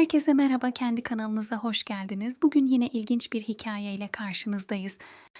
Herkese merhaba, kendi kanalınıza hoş geldiniz. Bugün yine ilginç bir hikayeyle karşınızdayız.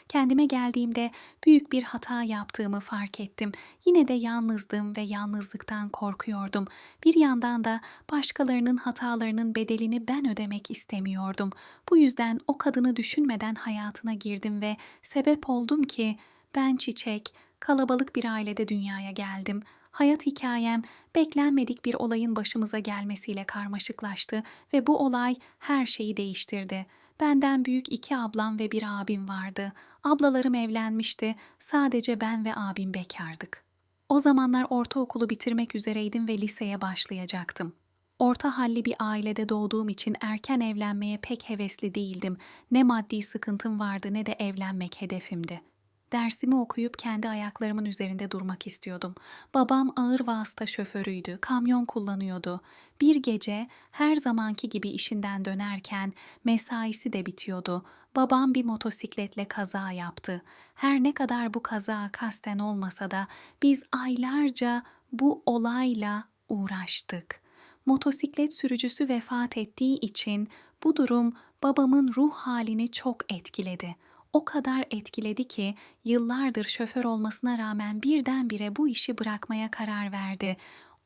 Kendime geldiğimde büyük bir hata yaptığımı fark ettim. Yine de yalnızdım ve yalnızlıktan korkuyordum. Bir yandan da başkalarının hatalarının bedelini ben ödemek istemiyordum. Bu yüzden o kadını düşünmeden hayatına girdim ve sebep oldum ki ben çiçek, kalabalık bir ailede dünyaya geldim. Hayat hikayem beklenmedik bir olayın başımıza gelmesiyle karmaşıklaştı ve bu olay her şeyi değiştirdi. Benden büyük iki ablam ve bir abim vardı. Ablalarım evlenmişti. Sadece ben ve abim bekardık. O zamanlar ortaokulu bitirmek üzereydim ve liseye başlayacaktım. Orta halli bir ailede doğduğum için erken evlenmeye pek hevesli değildim. Ne maddi sıkıntım vardı ne de evlenmek hedefimdi. Dersimi okuyup kendi ayaklarımın üzerinde durmak istiyordum. Babam ağır vasıta şoförüydü, kamyon kullanıyordu. Bir gece her zamanki gibi işinden dönerken mesaisi de bitiyordu. Babam bir motosikletle kaza yaptı. Her ne kadar bu kaza kasten olmasa da biz aylarca bu olayla uğraştık. Motosiklet sürücüsü vefat ettiği için bu durum babamın ruh halini çok etkiledi o kadar etkiledi ki yıllardır şoför olmasına rağmen birdenbire bu işi bırakmaya karar verdi.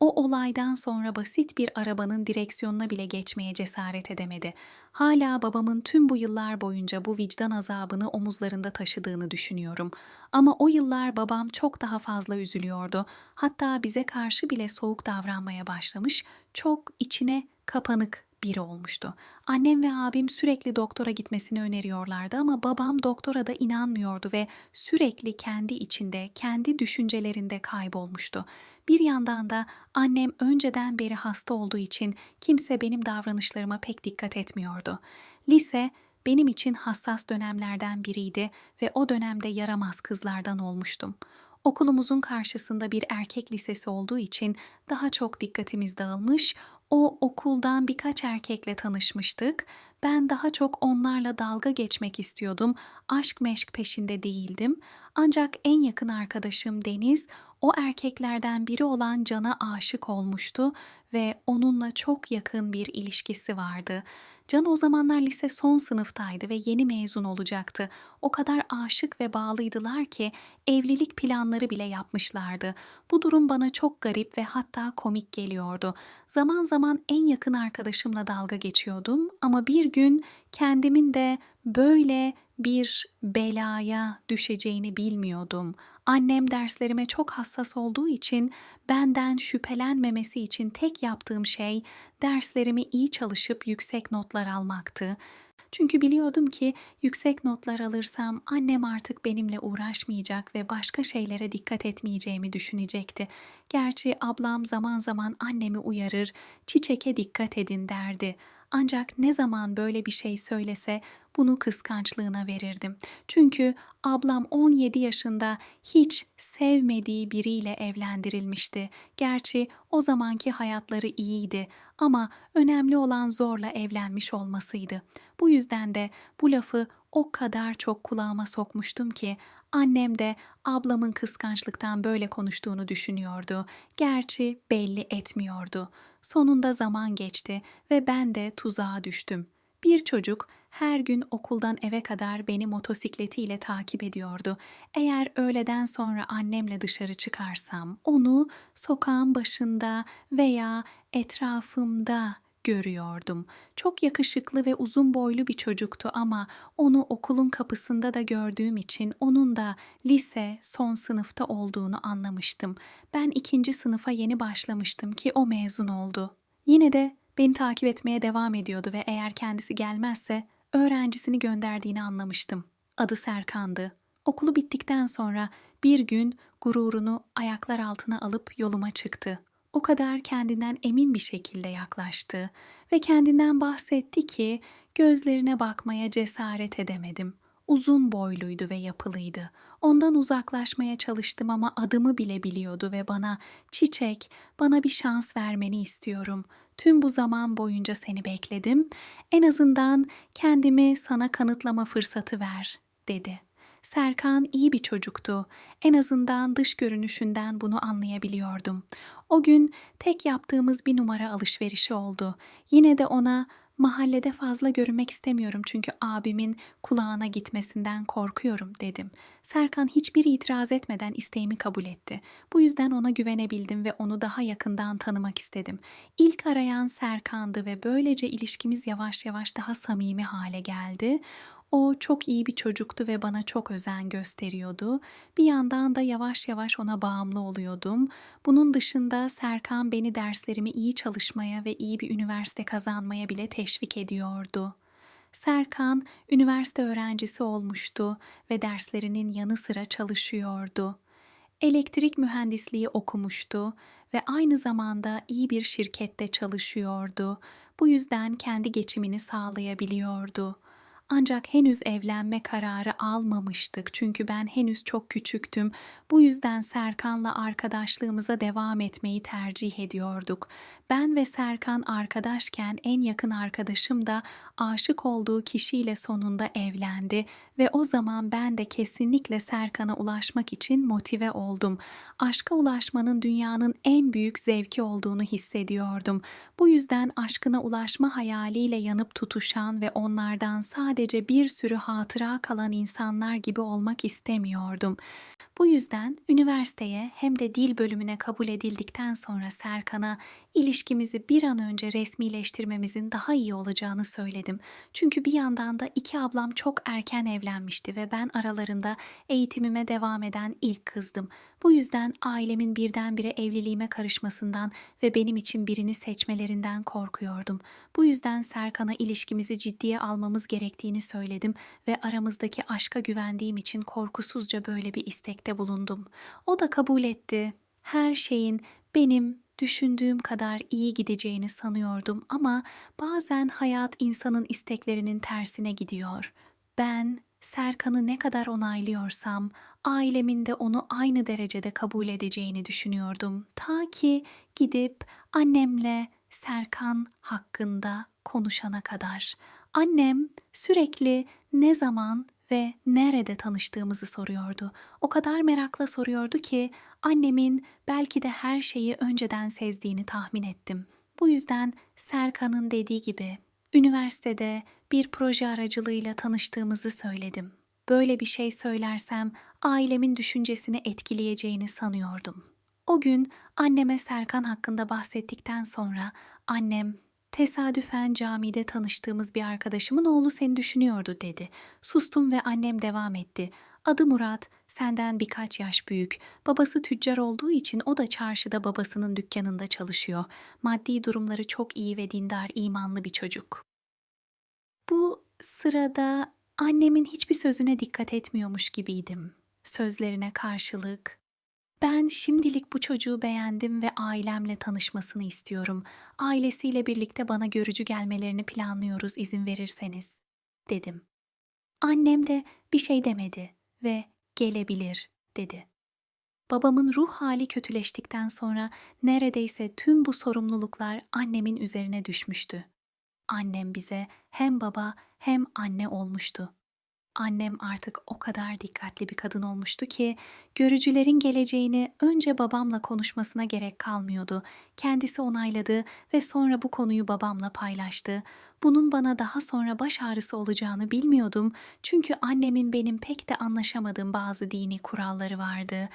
O olaydan sonra basit bir arabanın direksiyonuna bile geçmeye cesaret edemedi. Hala babamın tüm bu yıllar boyunca bu vicdan azabını omuzlarında taşıdığını düşünüyorum. Ama o yıllar babam çok daha fazla üzülüyordu. Hatta bize karşı bile soğuk davranmaya başlamış, çok içine kapanık biri olmuştu. Annem ve abim sürekli doktora gitmesini öneriyorlardı ama babam doktora da inanmıyordu ve sürekli kendi içinde, kendi düşüncelerinde kaybolmuştu. Bir yandan da annem önceden beri hasta olduğu için kimse benim davranışlarıma pek dikkat etmiyordu. Lise benim için hassas dönemlerden biriydi ve o dönemde yaramaz kızlardan olmuştum. Okulumuzun karşısında bir erkek lisesi olduğu için daha çok dikkatimiz dağılmış, o okuldan birkaç erkekle tanışmıştık. Ben daha çok onlarla dalga geçmek istiyordum. Aşk meşk peşinde değildim. Ancak en yakın arkadaşım Deniz o erkeklerden biri olan Can'a aşık olmuştu ve onunla çok yakın bir ilişkisi vardı. Can o zamanlar lise son sınıftaydı ve yeni mezun olacaktı. O kadar aşık ve bağlıydılar ki evlilik planları bile yapmışlardı. Bu durum bana çok garip ve hatta komik geliyordu. Zaman zaman en yakın arkadaşımla dalga geçiyordum ama bir gün kendimin de böyle bir belaya düşeceğini bilmiyordum. Annem derslerime çok hassas olduğu için benden şüphelenmemesi için tek yaptığım şey derslerimi iyi çalışıp yüksek notlar almaktı. Çünkü biliyordum ki yüksek notlar alırsam annem artık benimle uğraşmayacak ve başka şeylere dikkat etmeyeceğimi düşünecekti. Gerçi ablam zaman zaman annemi uyarır, çiçeke dikkat edin derdi. Ancak ne zaman böyle bir şey söylese bunu kıskançlığına verirdim. Çünkü ablam 17 yaşında hiç sevmediği biriyle evlendirilmişti. Gerçi o zamanki hayatları iyiydi ama önemli olan zorla evlenmiş olmasıydı. Bu yüzden de bu lafı o kadar çok kulağıma sokmuştum ki annem de ablamın kıskançlıktan böyle konuştuğunu düşünüyordu. Gerçi belli etmiyordu. Sonunda zaman geçti ve ben de tuzağa düştüm. Bir çocuk her gün okuldan eve kadar beni motosikletiyle takip ediyordu. Eğer öğleden sonra annemle dışarı çıkarsam onu sokağın başında veya etrafımda görüyordum. Çok yakışıklı ve uzun boylu bir çocuktu ama onu okulun kapısında da gördüğüm için onun da lise son sınıfta olduğunu anlamıştım. Ben ikinci sınıfa yeni başlamıştım ki o mezun oldu. Yine de beni takip etmeye devam ediyordu ve eğer kendisi gelmezse öğrencisini gönderdiğini anlamıştım. Adı Serkan'dı. Okulu bittikten sonra bir gün gururunu ayaklar altına alıp yoluma çıktı. O kadar kendinden emin bir şekilde yaklaştı ve kendinden bahsetti ki gözlerine bakmaya cesaret edemedim. Uzun boyluydu ve yapılıydı. Ondan uzaklaşmaya çalıştım ama adımı bile biliyordu ve bana "Çiçek, bana bir şans vermeni istiyorum. Tüm bu zaman boyunca seni bekledim. En azından kendimi sana kanıtlama fırsatı ver." dedi. Serkan iyi bir çocuktu. En azından dış görünüşünden bunu anlayabiliyordum. O gün tek yaptığımız bir numara alışverişi oldu. Yine de ona mahallede fazla görünmek istemiyorum çünkü abimin kulağına gitmesinden korkuyorum dedim. Serkan hiçbir itiraz etmeden isteğimi kabul etti. Bu yüzden ona güvenebildim ve onu daha yakından tanımak istedim. İlk arayan Serkan'dı ve böylece ilişkimiz yavaş yavaş daha samimi hale geldi. O çok iyi bir çocuktu ve bana çok özen gösteriyordu. Bir yandan da yavaş yavaş ona bağımlı oluyordum. Bunun dışında Serkan beni derslerimi iyi çalışmaya ve iyi bir üniversite kazanmaya bile teşvik ediyordu. Serkan üniversite öğrencisi olmuştu ve derslerinin yanı sıra çalışıyordu. Elektrik mühendisliği okumuştu ve aynı zamanda iyi bir şirkette çalışıyordu. Bu yüzden kendi geçimini sağlayabiliyordu. Ancak henüz evlenme kararı almamıştık çünkü ben henüz çok küçüktüm. Bu yüzden Serkan'la arkadaşlığımıza devam etmeyi tercih ediyorduk. Ben ve Serkan arkadaşken en yakın arkadaşım da aşık olduğu kişiyle sonunda evlendi ve o zaman ben de kesinlikle Serkan'a ulaşmak için motive oldum. Aşka ulaşmanın dünyanın en büyük zevki olduğunu hissediyordum. Bu yüzden aşkına ulaşma hayaliyle yanıp tutuşan ve onlardan sadece bir sürü hatıra kalan insanlar gibi olmak istemiyordum. Bu yüzden üniversiteye hem de dil bölümüne kabul edildikten sonra Serkan'a ilişkimizi bir an önce resmileştirmemizin daha iyi olacağını söyledim. Çünkü bir yandan da iki ablam çok erken evlenmişti ve ben aralarında eğitimime devam eden ilk kızdım. Bu yüzden ailemin birdenbire evliliğime karışmasından ve benim için birini seçmelerinden korkuyordum. Bu yüzden Serkan'a ilişkimizi ciddiye almamız gerektiğini söyledim ve aramızdaki aşka güvendiğim için korkusuzca böyle bir istekte bulundum. O da kabul etti. Her şeyin benim düşündüğüm kadar iyi gideceğini sanıyordum ama bazen hayat insanın isteklerinin tersine gidiyor. Ben Serkan'ı ne kadar onaylıyorsam ailemin de onu aynı derecede kabul edeceğini düşünüyordum. Ta ki gidip annemle Serkan hakkında konuşana kadar. Annem sürekli ne zaman ve nerede tanıştığımızı soruyordu. O kadar merakla soruyordu ki annemin belki de her şeyi önceden sezdiğini tahmin ettim. Bu yüzden Serkan'ın dediği gibi üniversitede bir proje aracılığıyla tanıştığımızı söyledim. Böyle bir şey söylersem ailemin düşüncesini etkileyeceğini sanıyordum. O gün anneme Serkan hakkında bahsettikten sonra annem Tesadüfen camide tanıştığımız bir arkadaşımın oğlu seni düşünüyordu dedi. Sustum ve annem devam etti. Adı Murat, senden birkaç yaş büyük. Babası tüccar olduğu için o da çarşıda babasının dükkanında çalışıyor. Maddi durumları çok iyi ve dindar, imanlı bir çocuk. Bu sırada annemin hiçbir sözüne dikkat etmiyormuş gibiydim. Sözlerine karşılık ben şimdilik bu çocuğu beğendim ve ailemle tanışmasını istiyorum. Ailesiyle birlikte bana görücü gelmelerini planlıyoruz izin verirseniz, dedim. Annem de bir şey demedi ve gelebilir dedi. Babamın ruh hali kötüleştikten sonra neredeyse tüm bu sorumluluklar annemin üzerine düşmüştü. Annem bize hem baba hem anne olmuştu. Annem artık o kadar dikkatli bir kadın olmuştu ki görücülerin geleceğini önce babamla konuşmasına gerek kalmıyordu. Kendisi onayladı ve sonra bu konuyu babamla paylaştı. Bunun bana daha sonra baş ağrısı olacağını bilmiyordum çünkü annemin benim pek de anlaşamadığım bazı dini kuralları vardı.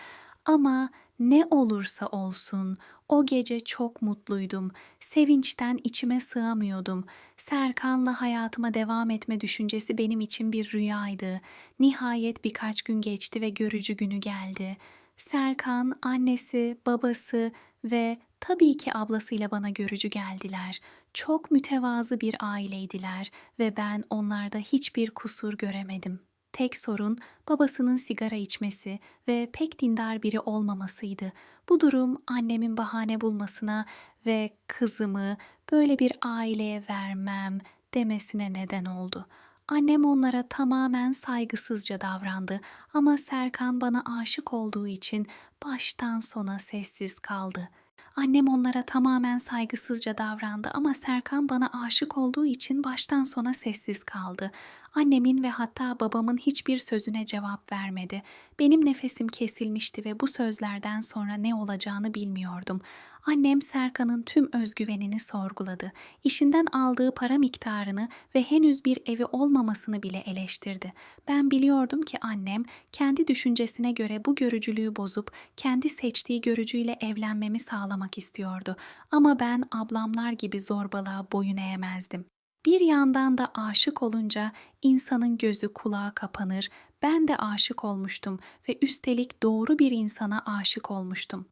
Ama ne olursa olsun o gece çok mutluydum. Sevinçten içime sığamıyordum. Serkan'la hayatıma devam etme düşüncesi benim için bir rüyaydı. Nihayet birkaç gün geçti ve görücü günü geldi. Serkan, annesi, babası ve tabii ki ablasıyla bana görücü geldiler. Çok mütevazı bir aileydiler ve ben onlarda hiçbir kusur göremedim. Tek sorun babasının sigara içmesi ve pek dindar biri olmamasıydı. Bu durum annemin bahane bulmasına ve kızımı böyle bir aileye vermem demesine neden oldu. Annem onlara tamamen saygısızca davrandı ama Serkan bana aşık olduğu için baştan sona sessiz kaldı. Annem onlara tamamen saygısızca davrandı ama Serkan bana aşık olduğu için baştan sona sessiz kaldı. Annemin ve hatta babamın hiçbir sözüne cevap vermedi. Benim nefesim kesilmişti ve bu sözlerden sonra ne olacağını bilmiyordum. Annem Serkan'ın tüm özgüvenini sorguladı. İşinden aldığı para miktarını ve henüz bir evi olmamasını bile eleştirdi. Ben biliyordum ki annem kendi düşüncesine göre bu görücülüğü bozup kendi seçtiği görücüyle evlenmemi sağlamak istiyordu. Ama ben ablamlar gibi zorbalığa boyun eğemezdim. Bir yandan da aşık olunca insanın gözü kulağı kapanır. Ben de aşık olmuştum ve üstelik doğru bir insana aşık olmuştum.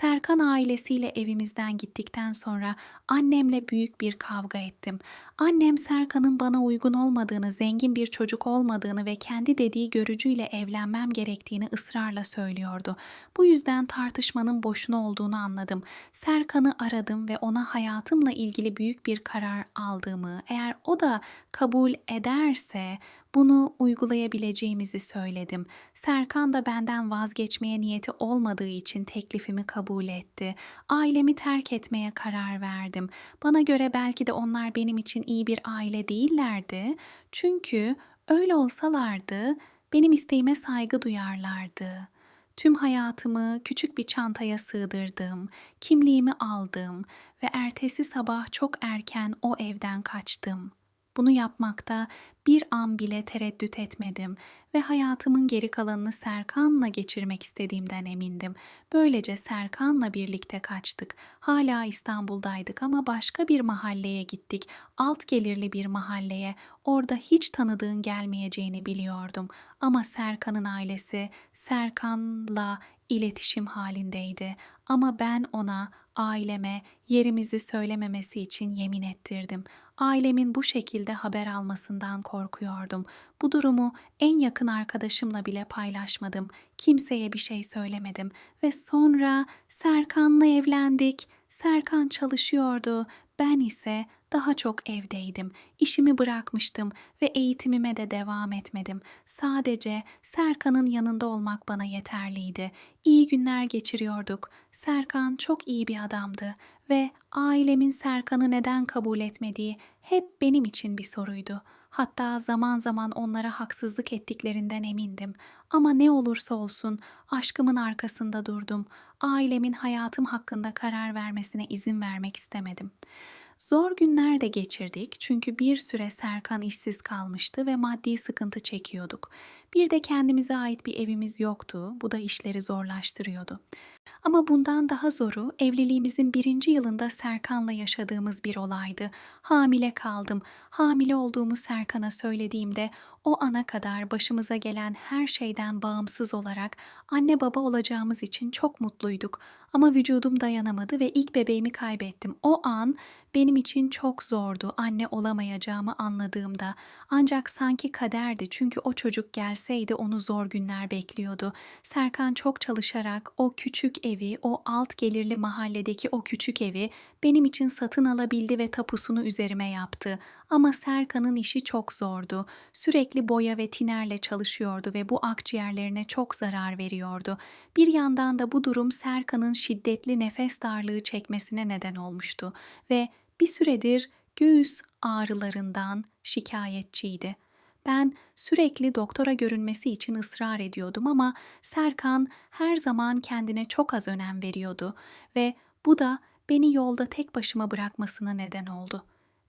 Serkan ailesiyle evimizden gittikten sonra annemle büyük bir kavga ettim. Annem Serkan'ın bana uygun olmadığını, zengin bir çocuk olmadığını ve kendi dediği görücüyle evlenmem gerektiğini ısrarla söylüyordu. Bu yüzden tartışmanın boşuna olduğunu anladım. Serkan'ı aradım ve ona hayatımla ilgili büyük bir karar aldığımı, eğer o da kabul ederse bunu uygulayabileceğimizi söyledim. Serkan da benden vazgeçmeye niyeti olmadığı için teklifimi kabul etti. Ailemi terk etmeye karar verdim. Bana göre belki de onlar benim için iyi bir aile değillerdi. Çünkü öyle olsalardı benim isteğime saygı duyarlardı. Tüm hayatımı küçük bir çantaya sığdırdım, kimliğimi aldım ve ertesi sabah çok erken o evden kaçtım. Bunu yapmakta bir an bile tereddüt etmedim ve hayatımın geri kalanını Serkan'la geçirmek istediğimden emindim. Böylece Serkan'la birlikte kaçtık. Hala İstanbul'daydık ama başka bir mahalleye gittik. Alt gelirli bir mahalleye. Orada hiç tanıdığın gelmeyeceğini biliyordum. Ama Serkan'ın ailesi Serkan'la iletişim halindeydi. Ama ben ona, aileme yerimizi söylememesi için yemin ettirdim. Ailemin bu şekilde haber almasından korkuyordum. Bu durumu en yakın arkadaşımla bile paylaşmadım. Kimseye bir şey söylemedim ve sonra Serkan'la evlendik. Serkan çalışıyordu. Ben ise daha çok evdeydim. İşimi bırakmıştım ve eğitimime de devam etmedim. Sadece Serkan'ın yanında olmak bana yeterliydi. İyi günler geçiriyorduk. Serkan çok iyi bir adamdı ve ailemin Serkan'ı neden kabul etmediği hep benim için bir soruydu. Hatta zaman zaman onlara haksızlık ettiklerinden emindim. Ama ne olursa olsun aşkımın arkasında durdum. Ailemin hayatım hakkında karar vermesine izin vermek istemedim. Zor günler de geçirdik çünkü bir süre Serkan işsiz kalmıştı ve maddi sıkıntı çekiyorduk. Bir de kendimize ait bir evimiz yoktu. Bu da işleri zorlaştırıyordu. Ama bundan daha zoru evliliğimizin birinci yılında Serkan'la yaşadığımız bir olaydı. Hamile kaldım. Hamile olduğumu Serkan'a söylediğimde o ana kadar başımıza gelen her şeyden bağımsız olarak anne baba olacağımız için çok mutluyduk. Ama vücudum dayanamadı ve ilk bebeğimi kaybettim. O an benim için çok zordu anne olamayacağımı anladığımda. Ancak sanki kaderdi çünkü o çocuk gelseydi onu zor günler bekliyordu. Serkan çok çalışarak o küçük evi, o alt gelirli mahalledeki o küçük evi benim için satın alabildi ve tapusunu üzerime yaptı. Ama Serkan'ın işi çok zordu. Sürekli boya ve tinerle çalışıyordu ve bu akciğerlerine çok zarar veriyordu. Bir yandan da bu durum Serkan'ın şiddetli nefes darlığı çekmesine neden olmuştu ve bir süredir göğüs ağrılarından şikayetçiydi. Ben sürekli doktora görünmesi için ısrar ediyordum ama Serkan her zaman kendine çok az önem veriyordu ve bu da beni yolda tek başıma bırakmasına neden oldu.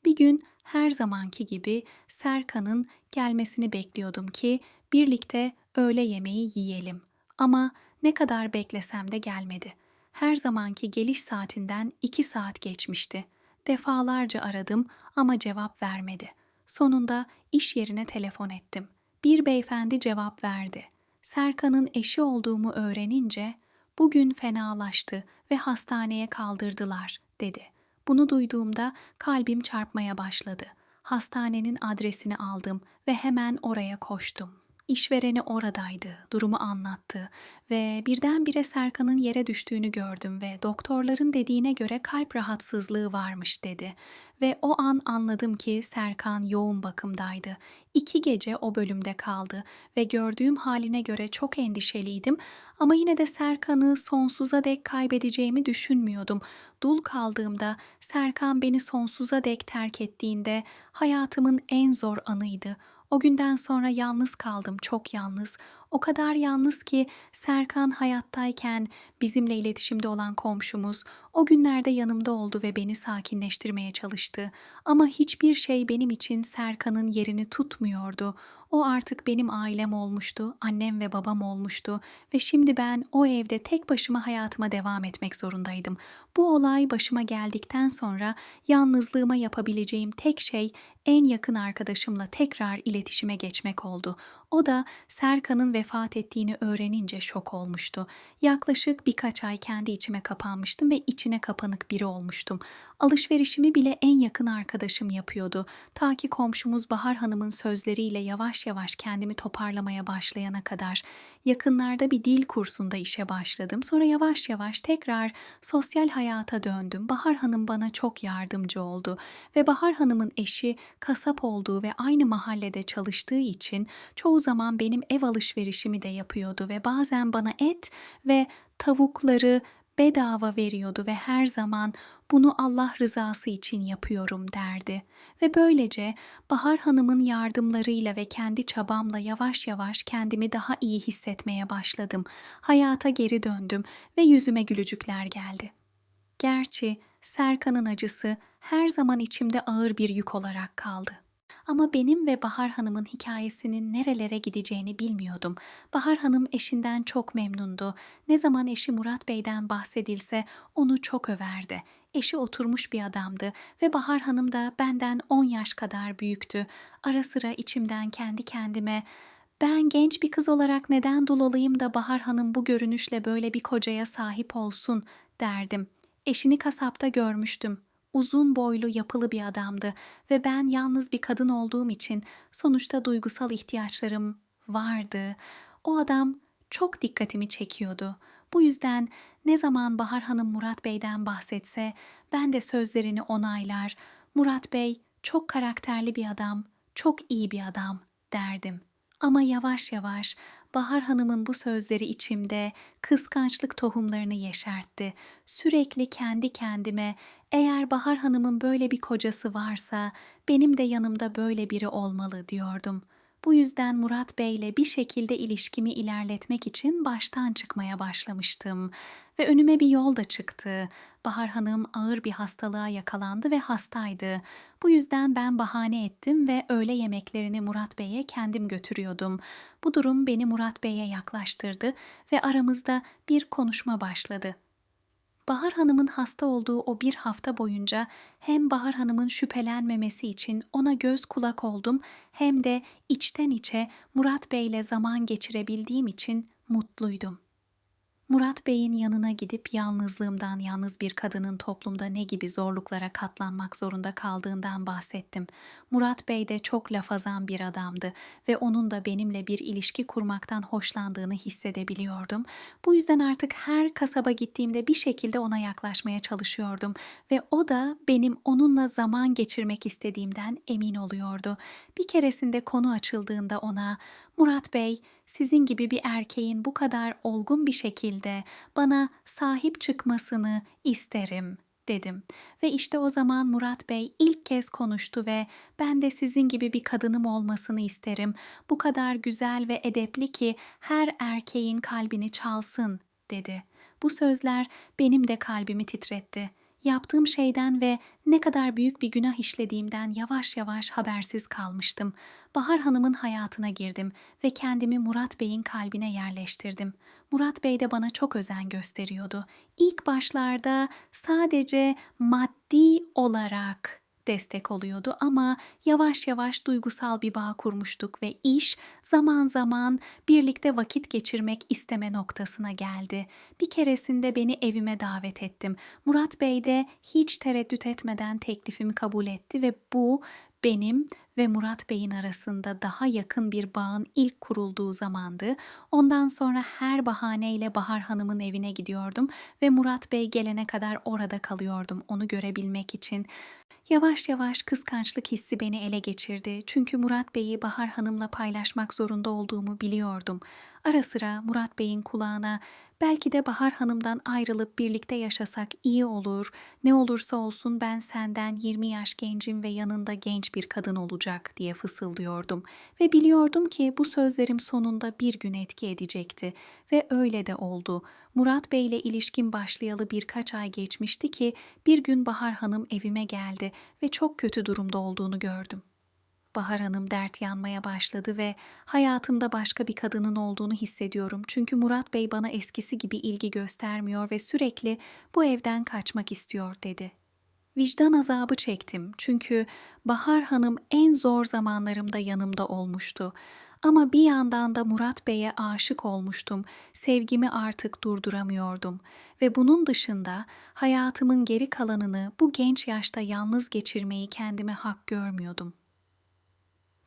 Bir gün her zamanki gibi Serkan'ın gelmesini bekliyordum ki birlikte öğle yemeği yiyelim. Ama ne kadar beklesem de gelmedi. Her zamanki geliş saatinden iki saat geçmişti. Defalarca aradım ama cevap vermedi. Sonunda iş yerine telefon ettim. Bir beyefendi cevap verdi. Serkan'ın eşi olduğumu öğrenince bugün fenalaştı ve hastaneye kaldırdılar dedi. Bunu duyduğumda kalbim çarpmaya başladı. Hastanenin adresini aldım ve hemen oraya koştum. İşvereni oradaydı, durumu anlattı ve birdenbire Serkan'ın yere düştüğünü gördüm ve doktorların dediğine göre kalp rahatsızlığı varmış dedi. Ve o an anladım ki Serkan yoğun bakımdaydı. İki gece o bölümde kaldı ve gördüğüm haline göre çok endişeliydim ama yine de Serkan'ı sonsuza dek kaybedeceğimi düşünmüyordum. Dul kaldığımda Serkan beni sonsuza dek terk ettiğinde hayatımın en zor anıydı. O günden sonra yalnız kaldım, çok yalnız. O kadar yalnız ki Serkan hayattayken bizimle iletişimde olan komşumuz o günlerde yanımda oldu ve beni sakinleştirmeye çalıştı. Ama hiçbir şey benim için Serkan'ın yerini tutmuyordu. O artık benim ailem olmuştu, annem ve babam olmuştu ve şimdi ben o evde tek başıma hayatıma devam etmek zorundaydım. Bu olay başıma geldikten sonra yalnızlığıma yapabileceğim tek şey en yakın arkadaşımla tekrar iletişime geçmek oldu. O da Serkan'ın vefat ettiğini öğrenince şok olmuştu. Yaklaşık birkaç ay kendi içime kapanmıştım ve içine kapanık biri olmuştum. Alışverişimi bile en yakın arkadaşım yapıyordu. Ta ki komşumuz Bahar Hanım'ın sözleriyle yavaş yavaş kendimi toparlamaya başlayana kadar. Yakınlarda bir dil kursunda işe başladım. Sonra yavaş yavaş tekrar sosyal hayata döndüm. Bahar Hanım bana çok yardımcı oldu ve Bahar Hanım'ın eşi kasap olduğu ve aynı mahallede çalıştığı için çoğu zaman benim ev alışverişimi de yapıyordu ve bazen bana et ve tavukları bedava veriyordu ve her zaman bunu Allah rızası için yapıyorum derdi. Ve böylece Bahar Hanım'ın yardımlarıyla ve kendi çabamla yavaş yavaş kendimi daha iyi hissetmeye başladım. Hayata geri döndüm ve yüzüme gülücükler geldi. Gerçi Serkan'ın acısı her zaman içimde ağır bir yük olarak kaldı. Ama benim ve Bahar Hanım'ın hikayesinin nerelere gideceğini bilmiyordum. Bahar Hanım eşinden çok memnundu. Ne zaman eşi Murat Bey'den bahsedilse onu çok överdi. Eşi oturmuş bir adamdı ve Bahar Hanım da benden 10 yaş kadar büyüktü. Ara sıra içimden kendi kendime ben genç bir kız olarak neden dul olayım da Bahar Hanım bu görünüşle böyle bir kocaya sahip olsun derdim. Eşini kasapta görmüştüm uzun boylu yapılı bir adamdı ve ben yalnız bir kadın olduğum için sonuçta duygusal ihtiyaçlarım vardı. O adam çok dikkatimi çekiyordu. Bu yüzden ne zaman Bahar Hanım Murat Bey'den bahsetse ben de sözlerini onaylar. Murat Bey çok karakterli bir adam, çok iyi bir adam derdim. Ama yavaş yavaş Bahar Hanım'ın bu sözleri içimde kıskançlık tohumlarını yeşertti. Sürekli kendi kendime eğer Bahar Hanım'ın böyle bir kocası varsa benim de yanımda böyle biri olmalı diyordum. Bu yüzden Murat Bey'le bir şekilde ilişkimi ilerletmek için baştan çıkmaya başlamıştım ve önüme bir yol da çıktı. Bahar Hanım ağır bir hastalığa yakalandı ve hastaydı. Bu yüzden ben bahane ettim ve öğle yemeklerini Murat Bey'e kendim götürüyordum. Bu durum beni Murat Bey'e yaklaştırdı ve aramızda bir konuşma başladı. Bahar Hanım'ın hasta olduğu o bir hafta boyunca hem Bahar Hanım'ın şüphelenmemesi için ona göz kulak oldum hem de içten içe Murat Bey'le zaman geçirebildiğim için mutluydum. Murat Bey'in yanına gidip yalnızlığımdan yalnız bir kadının toplumda ne gibi zorluklara katlanmak zorunda kaldığından bahsettim. Murat Bey de çok lafazan bir adamdı ve onun da benimle bir ilişki kurmaktan hoşlandığını hissedebiliyordum. Bu yüzden artık her kasaba gittiğimde bir şekilde ona yaklaşmaya çalışıyordum ve o da benim onunla zaman geçirmek istediğimden emin oluyordu. Bir keresinde konu açıldığında ona Murat Bey, sizin gibi bir erkeğin bu kadar olgun bir şekilde bana sahip çıkmasını isterim dedim. Ve işte o zaman Murat Bey ilk kez konuştu ve ben de sizin gibi bir kadınım olmasını isterim. Bu kadar güzel ve edepli ki her erkeğin kalbini çalsın dedi. Bu sözler benim de kalbimi titretti yaptığım şeyden ve ne kadar büyük bir günah işlediğimden yavaş yavaş habersiz kalmıştım. Bahar Hanım'ın hayatına girdim ve kendimi Murat Bey'in kalbine yerleştirdim. Murat Bey de bana çok özen gösteriyordu. İlk başlarda sadece maddi olarak destek oluyordu ama yavaş yavaş duygusal bir bağ kurmuştuk ve iş zaman zaman birlikte vakit geçirmek isteme noktasına geldi. Bir keresinde beni evime davet ettim. Murat Bey de hiç tereddüt etmeden teklifimi kabul etti ve bu benim ve Murat Bey'in arasında daha yakın bir bağın ilk kurulduğu zamandı. Ondan sonra her bahaneyle Bahar Hanım'ın evine gidiyordum ve Murat Bey gelene kadar orada kalıyordum onu görebilmek için. Yavaş yavaş kıskançlık hissi beni ele geçirdi. Çünkü Murat Bey'i Bahar Hanım'la paylaşmak zorunda olduğumu biliyordum. Ara sıra Murat Bey'in kulağına belki de Bahar Hanım'dan ayrılıp birlikte yaşasak iyi olur. Ne olursa olsun ben senden 20 yaş gencim ve yanında genç bir kadın olacak diye fısıldıyordum. Ve biliyordum ki bu sözlerim sonunda bir gün etki edecekti. Ve öyle de oldu. Murat Bey ile ilişkim başlayalı birkaç ay geçmişti ki bir gün Bahar Hanım evime geldi ve çok kötü durumda olduğunu gördüm. Bahar Hanım dert yanmaya başladı ve hayatımda başka bir kadının olduğunu hissediyorum. Çünkü Murat Bey bana eskisi gibi ilgi göstermiyor ve sürekli bu evden kaçmak istiyor dedi. Vicdan azabı çektim çünkü Bahar Hanım en zor zamanlarımda yanımda olmuştu. Ama bir yandan da Murat Bey'e aşık olmuştum. Sevgimi artık durduramıyordum ve bunun dışında hayatımın geri kalanını bu genç yaşta yalnız geçirmeyi kendime hak görmüyordum.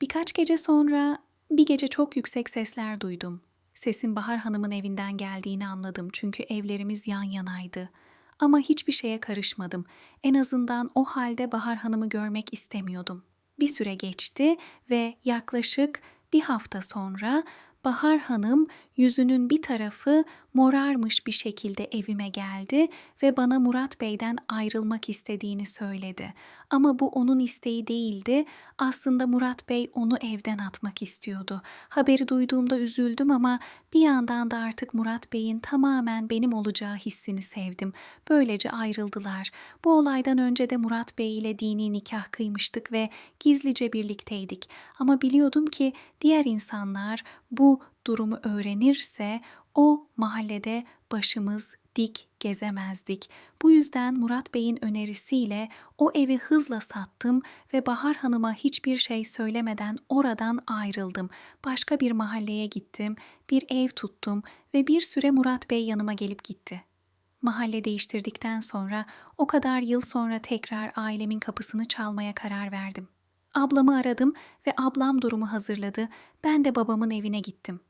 Birkaç gece sonra bir gece çok yüksek sesler duydum. Sesin Bahar Hanım'ın evinden geldiğini anladım çünkü evlerimiz yan yanaydı. Ama hiçbir şeye karışmadım. En azından o halde Bahar Hanım'ı görmek istemiyordum. Bir süre geçti ve yaklaşık bir hafta sonra Bahar Hanım yüzünün bir tarafı morarmış bir şekilde evime geldi ve bana Murat Bey'den ayrılmak istediğini söyledi. Ama bu onun isteği değildi. Aslında Murat Bey onu evden atmak istiyordu. Haberi duyduğumda üzüldüm ama bir yandan da artık Murat Bey'in tamamen benim olacağı hissini sevdim. Böylece ayrıldılar. Bu olaydan önce de Murat Bey ile dini nikah kıymıştık ve gizlice birlikteydik. Ama biliyordum ki diğer insanlar bu durumu öğrenirse o mahallede başımız dik gezemezdik. Bu yüzden Murat Bey'in önerisiyle o evi hızla sattım ve Bahar Hanım'a hiçbir şey söylemeden oradan ayrıldım. Başka bir mahalleye gittim, bir ev tuttum ve bir süre Murat Bey yanıma gelip gitti. Mahalle değiştirdikten sonra o kadar yıl sonra tekrar ailemin kapısını çalmaya karar verdim. Ablamı aradım ve ablam durumu hazırladı. Ben de babamın evine gittim.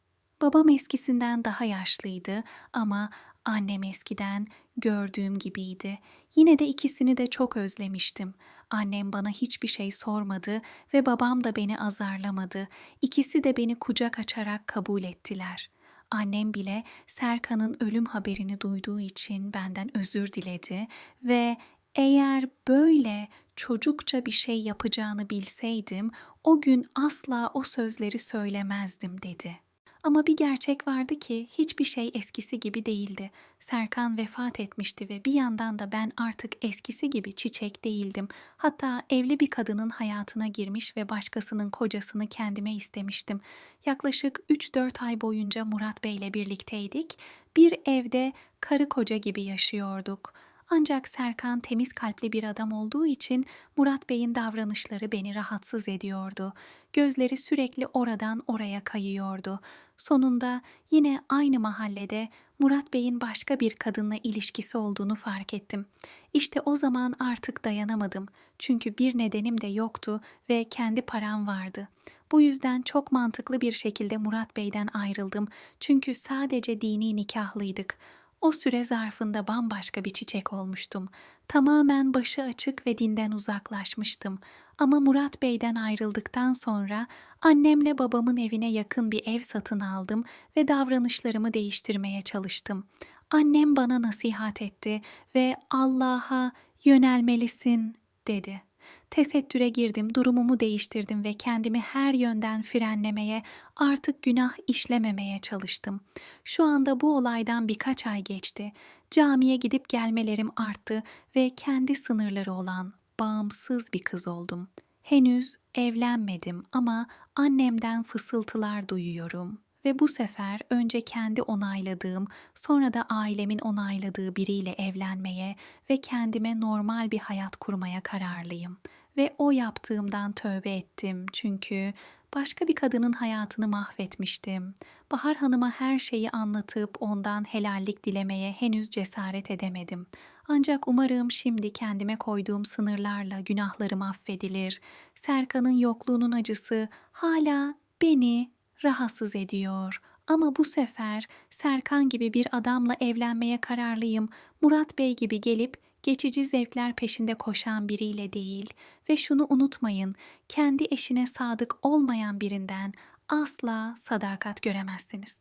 Babam eskisinden daha yaşlıydı ama annem eskiden gördüğüm gibiydi. Yine de ikisini de çok özlemiştim. Annem bana hiçbir şey sormadı ve babam da beni azarlamadı. İkisi de beni kucak açarak kabul ettiler. Annem bile Serkan'ın ölüm haberini duyduğu için benden özür diledi ve eğer böyle çocukça bir şey yapacağını bilseydim o gün asla o sözleri söylemezdim dedi. Ama bir gerçek vardı ki hiçbir şey eskisi gibi değildi. Serkan vefat etmişti ve bir yandan da ben artık eskisi gibi çiçek değildim. Hatta evli bir kadının hayatına girmiş ve başkasının kocasını kendime istemiştim. Yaklaşık 3-4 ay boyunca Murat Bey'le birlikteydik. Bir evde karı koca gibi yaşıyorduk. Ancak Serkan temiz kalpli bir adam olduğu için Murat Bey'in davranışları beni rahatsız ediyordu. Gözleri sürekli oradan oraya kayıyordu. Sonunda yine aynı mahallede Murat Bey'in başka bir kadınla ilişkisi olduğunu fark ettim. İşte o zaman artık dayanamadım. Çünkü bir nedenim de yoktu ve kendi param vardı. Bu yüzden çok mantıklı bir şekilde Murat Bey'den ayrıldım. Çünkü sadece dini nikahlıydık. O süre zarfında bambaşka bir çiçek olmuştum. Tamamen başı açık ve dinden uzaklaşmıştım. Ama Murat Bey'den ayrıldıktan sonra annemle babamın evine yakın bir ev satın aldım ve davranışlarımı değiştirmeye çalıştım. Annem bana nasihat etti ve Allah'a yönelmelisin dedi. Tesettüre girdim, durumumu değiştirdim ve kendimi her yönden frenlemeye, artık günah işlememeye çalıştım. Şu anda bu olaydan birkaç ay geçti. Camiye gidip gelmelerim arttı ve kendi sınırları olan bağımsız bir kız oldum. Henüz evlenmedim ama annemden fısıltılar duyuyorum ve bu sefer önce kendi onayladığım, sonra da ailemin onayladığı biriyle evlenmeye ve kendime normal bir hayat kurmaya kararlıyım. ve o yaptığımdan tövbe ettim. Çünkü başka bir kadının hayatını mahvetmiştim. Bahar Hanım'a her şeyi anlatıp ondan helallik dilemeye henüz cesaret edemedim. Ancak umarım şimdi kendime koyduğum sınırlarla günahlarım affedilir. Serkan'ın yokluğunun acısı hala beni rahatsız ediyor. Ama bu sefer Serkan gibi bir adamla evlenmeye kararlıyım. Murat Bey gibi gelip geçici zevkler peşinde koşan biriyle değil ve şunu unutmayın. Kendi eşine sadık olmayan birinden asla sadakat göremezsiniz.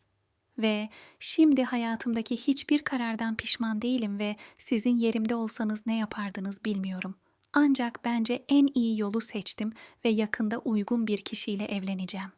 Ve şimdi hayatımdaki hiçbir karardan pişman değilim ve sizin yerimde olsanız ne yapardınız bilmiyorum. Ancak bence en iyi yolu seçtim ve yakında uygun bir kişiyle evleneceğim.